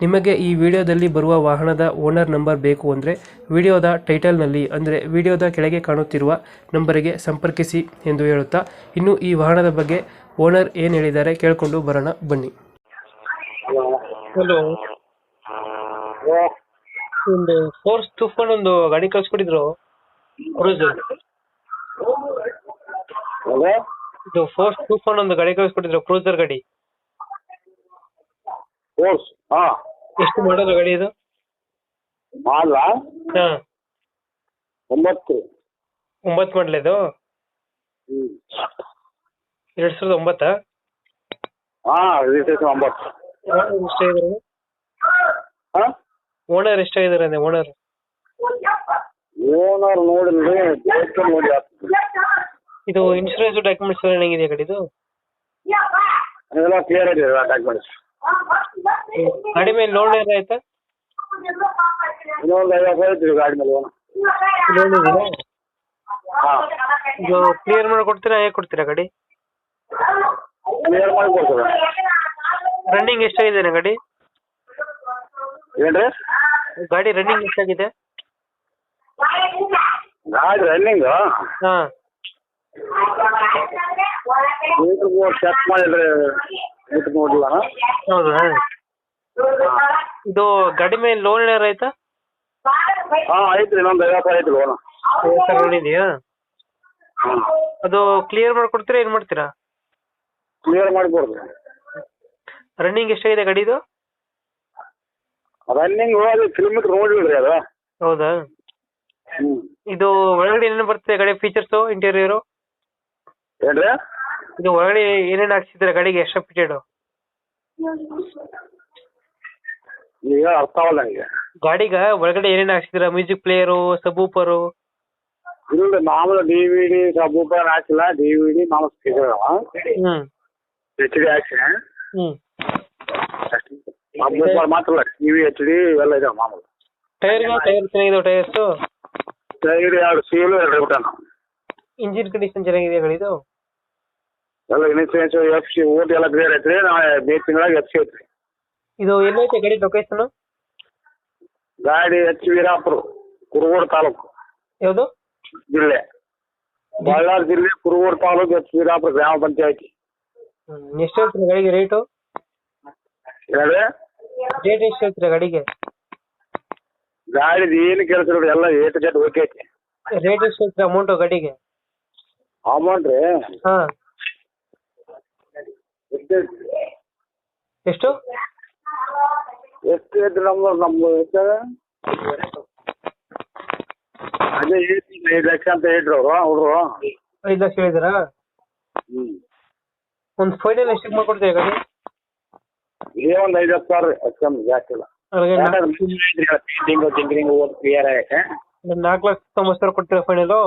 ನಿಮಗೆ ಈ ವಿಡಿಯೋದಲ್ಲಿ ಬರುವ ವಾಹನದ ಓನರ್ ನಂಬರ್ ಬೇಕು ಅಂದರೆ ವಿಡಿಯೋದ ಟೈಟಲ್ನಲ್ಲಿ ಅಂದರೆ ವಿಡಿಯೋದ ಕೆಳಗೆ ಕಾಣುತ್ತಿರುವ ನಂಬರಿಗೆ ಸಂಪರ್ಕಿಸಿ ಎಂದು ಹೇಳುತ್ತಾ ಇನ್ನು ಈ ವಾಹನದ ಬಗ್ಗೆ ಓನರ್ ಏನು ಹೇಳಿದ್ದಾರೆ ಕೇಳಿಕೊಂಡು ಬರೋಣ ಬನ್ನಿ. ಹಲೋ. ಒಂದು ಫೋರ್ಸ್ ತುಫಾನ್ ಒಂದು ಗಾಡಿ ಕಳ್ಸ್ಕೊಟ್ಟಿದ್ರು ಕ್ರೂಸರ್ ಇದು ಫೋರ್ಸ್ ತುಫಾನ್ ಒಂದು ಗಾಡಿ ಕಳ್ಸ್ಕೊಟ್ಟಿದ್ರು ಕ್ರೂಸರ್ ಗಾಡಿ. ಕೋರ್ಸ್ ಹಾ. ಎಷ್ಟು ಮಾಡೋದು ಗಾಡಿ ಇದು? ಹಾ ಹಾ. ಒಂಬತ್ತು. ಒಂಬತ್ತು ಮಾಡಲ ಇದು? ಎರಡು ಸಾವಿರದ ಒಂಬತ್ತಾ? ಹಾ ರಿಜಿಸ್ಟ್ರೇಷನ್ ಒಂಬತ್ತು. ಹಾ? ಓನರ್ ಎಷ್ಟಾಗಿದ್ದಾರೆ ಅಂದ್ರೆ ಓನರ್? ಓನರ್ ನೋಡಿಲ್ರಿ ನೋಡಿ ಆಗ್ತದೆ. ಇದು ಇನ್ಶೂರೆನ್ಸ್ ಡಾಕ್ಯುಮೆಂಟ್ಸ್ ಎಲ್ಲ ಹೆಂಗಿದೆ ಗಾಡಿದು ಎಲ್ಲ ಕ್ಲಿಯರ್ ಇದೆ ಡಾಕ್ಯುಮೆಂಟ್ಸ್ ಗಾಡಿ ಮೇಲೆ ಲೋನ್ ಇನ್ನೊಂದು ಐವತ್ತು ಸಾವಿರ ಗಾಡಿ ಮೇಲೆ ಓನ ಲೋನ್ ಇದೆ? ಹಾ. ಇದು ಕ್ಲಿಯರ್ ಮಾಡಿ ಕೊಡ್ತೀರಾ ಹೇಗೆ ಕೊಡ್ತೀರಾ ಗಾಡಿ? ಕ್ಲಿಯರ್ ಮಾಡಿ ಕೊಡ್ತದೆ ರನ್ನಿಂಗ್ ಎಷ್ಟಾಗಿದೆ ಗಾಡಿ? ಏನ್ರಿ? ಗಾಡಿ ರನ್ನಿಂಗ್ ಎಷ್ಟಾಗಿದೆ? ಗಾಡಿ ರನ್ನಿಂಗ್ ಹಾ. ಮೀಟರ್ ಚೆಕ್ ಮಾಡಿಲ್ರಿ ಮೀಟರ್ ನೋಡಿಲ್ಲ ಹೌದಾ? ಇದು ಗಾಡಿ ಮೇಲೆ ಲೋನ್ ಏನಾರ ಆಯ್ತಾ? ಹಾ ಐತ್ರಿ ಇನ್ನೊಂದು ಐವತ್ತು ಸಾವಿರ ಐತ್ರಿ ಓನ ಲೋನ್ ಇದೆಯಾ? ಅದು ಕ್ಲಿಯರ್ ಮಾಡ್ಕೊಡ್ತೀರಾ ಏನ್ ಮಾಡ್ತೀರಾ? ಕ್ಲಿಯರ್ ಮಾಡಿ ಕೊಡ್ತದೆ ರನ್ನಿಂಗ್ ಎಷ್ಟಾಗಿದೆ ಗಾಡಿದು? ರನ್ನಿಂಗ್ ಹೋಗಿ ಕಿಲೋಮೀಟರ್ ನೋಡಿಲ್ರಿ ಅದು. ಹೌದಾ? ಹ್ಮ್. ಇದು ಒಳಗಡೆ ಏನೇನು ಬರ್ತದೆ ಗಾಡಿ ಫೀಚರ್ಸು ಇಂಟೀರಿಯರು ಏನ್ರಿ? ಇದು ಒಳಗಡೆ ಏನೇನು ಹಾಕ್ಸಿದ್ರೆ ಗಾಡಿಗೆ ಎಕ್ಸ್ಟ್ರಾ ಫಿಟೆಡ್ ಈಗ ಅರ್ಥ ಆಗಲ್ಲ ನನಗೆ ಗಾಡಿಗ ಒಳಗಡೆ ಏನೇನು ಹಾಕ್ಸಿದ್ರ ಮ್ಯೂಸಿಕ್ ಪ್ಲೇಯರು ಸಬೂಪರು ಇಲ್ಲ ಮಾಮೂಲು ಡಿ ವಿ ಡಿ ಸಬೂಪರ್ ಹಾಕಿಲ್ಲ ಡಿ ವಿ ಡಿ ಮಾಮೂಲು ಸ್ಪೀಕರ್ ಹ್ಮ್ ಎಚ್ ಡಿ ಹಾಕಿ ಹ್ಮ್ ಸಬೂಪರ್ ಮಾತ್ರ ಟಿ ವಿ ಎಚ್ ಡಿ ಇವೆಲ್ಲ ಇದಾವೆ ಮಾಮೂಲು ಟೈರ್ ಟೈರ್ ಚೆನ್ನಾಗಿದೆ ಟೈರ್ಸು ಸೈಡ್ ಎರಡು ಸೀಲು ಎರಡು ರಿಟರ್ನ್ ಇಂಜಿನ್ ಕಂಡೀಷನ್ ಚೆನ್ನಾಗಿದೆ ಗಾಡಿದು ಎಲ್ಲ ಇನ್ಸೂರೆನ್ಸ್ ಎಫ್ ಸಿ ಓಟಿ ಎಲ್ಲ ಕ್ಲಿಯರ್ ಐತ್ರಿ ನಾಳೆ ಮೇ ತಿಂಗಳಾಗ ಎಫ್ ಸಿ ಐತ್ರಿ. ಇದು ಎಲ್ಲೈತೆ ಗಾಡಿ ಲೊಕೇಶನ್ ಗಾಡಿ ಎಚ್ ವೀರಾಪುರ ಕುರುಗೋಡು ತಾಲೂಕು. ಯಾವುದು? ಜಿಲ್ಲೆ. ಬಳ್ಳಾರಿ ಜಿಲ್ಲೆ ಕುರುಗೋಡು ತಾಲೂಕು ಎಚ್ ವೀರಾಪುರ ಗ್ರಾಮ ಪಂಚಾಯತಿ. ಎಷ್ಟು ಹೇಳ್ತೀರಾ ಗಾಡಿಗೆ ರೇಟು ಹೇಳಿ ರೇಟ್ ಎಷ್ಟು ಹೇಳ್ತೀರಾ ಗಾಡಿಗೆ? ಗಾಡಿದು ಏನು ಕೆಲಸ ನೋಡಿ ಎಲ್ಲ ಏಟು ಟು ಜೆಡ್ ಓಕೆ ಐತಿ ರೇಟ್ ಎಷ್ಟು ಹೇಳ್ತೀರಾ ಅಮೌಂಟು ಗಾಡಿಗೆ? ಅಮೌಂಟ್ ರೀ? ಹಾ. ಎಷ್ಟು? ಎಷ್ಟು? ಐತೆ ನಮ್ಮ ನಮ್ಮ ಸರ್ ಅದೇ ಹೇಳ್ತೀನಿ ಐದು ಲಕ್ಷ ಅಂತ ಹೇಳ್ರಿ ಅವರು ಹುಡುಗರು ಐದು ಲಕ್ಷ ಹೇಳಿದ್ದೀರಾ ಹ್ಞೂ ಒಂದು ಫೈನಲ್ ಎಷ್ಟಕ್ಕೆ ಮಾಡ್ಕೊಡ್ತೀವಿ ಗಾಡಿ ಇದೇ ಒಂದು ಐದು ಹತ್ತು ಸಾವಿರ ಅಷ್ಟೊಂದು ಜಾಸ್ತಿ ಇಲ್ಲ. ಪೇಂಟಿಂಗು ಟಿಂಕರಿಂಗು ಓದ್ ಕ್ಲಿಯರ್ ಆಗೈತೆ ನಾಲ್ಕು ಲಕ್ಷ ತೊಂಬತ್ತು ಸಾವಿರ ಕೊಡ್ತೀರಾ ಫೈನಲು?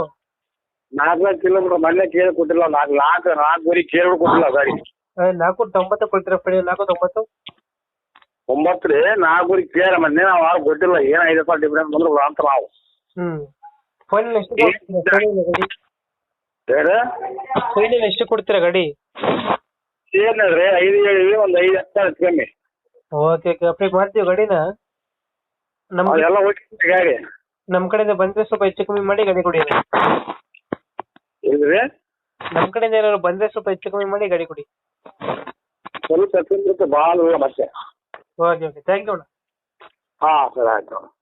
ನಾಲ್ಕು ಲಕ್ಷ ಕಿಲೋಮೀಟರ್ ಮೊನ್ನೆ ಕೇಳಿ ಕೊಟ್ಟಿಲ್ಲ ನಾಲ್ಕು ನಾಲ್ಕು ನಾಲ್ಕುವರೆ ಕೇಳಿ ಕೊಟ್ಟಿಲ್ಲ ಗಾಡಿ ನಾಲ್ಕು ತೊಂಬತ್ತು ಕೊಡ್ತೀರಾ ಫ್ರೀ ನಾಲ್ಕು ತೊಂಬತ್ತು ಒಂಬತ್ತು ರೀ ನಾಲ್ಕುವರೆ ಕ್ಲಿಯರ್ ಮೊನ್ನೆ ನಾವು ಆರು ಗೊತ್ತಿಲ್ಲ ಏನಾಗಿದೆ ಡಿಫ್ರೆನ್ಸ್ ಬಂದ್ರೆ ಅಂತ ನಾವು. ಹ್ಮ್. ಫೈನಲ್ ಎಷ್ಟು ಕೊಡ್ತೀರಾ ಗಾಡಿ? ಹೇಳಿ? ಫೈನಲ್ ಎಷ್ಟು ಕೊಡ್ತೀರಾ ಗಾಡಿ? ಏನು ರೀ ಐದು ಹೇಳಿವಿ ಒಂದು ಐದು ಹತ್ತು ಸಾವಿರ ಕಮ್ಮಿ. ಓಕೆ ಓಕೆ ಅಪ್ಡೇಟ್ ಮಾಡ್ತೀವಿ ಗಾಡಿನ? ನಮ್ಮ ಅದೆಲ್ಲ ಹೋಗಿ ಗಾಡಿ ನಮ್ಮ ಕಡೆಯಿಂದ ಬಂದ್ರೆ ಸ್ವಲ್ಪ ಹೆಚ್ಚು ಕಮ್ಮಿ ಮಾಡಿ ಗಾಡಿ ಕೊಡಿ ಇಲ್ರಿ ನಮ್ಮ ಕಡೆಯಿಂದ ಏನಾದ್ರು ಬಂದ್ರೆ ಸ್ವಲ್ಪ ಹೆಚ್ಚು ಕಮ್ಮಿ ಮಾಡಿ ಗಾಡಿ ಕೊಡಿ. ಸ್ವಲ್ಪ ಭಾಳ ಅಷ್ಟೇ ಮತ್ತೆ. Okay okay. ಥ್ಯಾಂಕ್ ಯು ಹಾ ಹಾಂ ಸರಿ ಆಯ್ತು.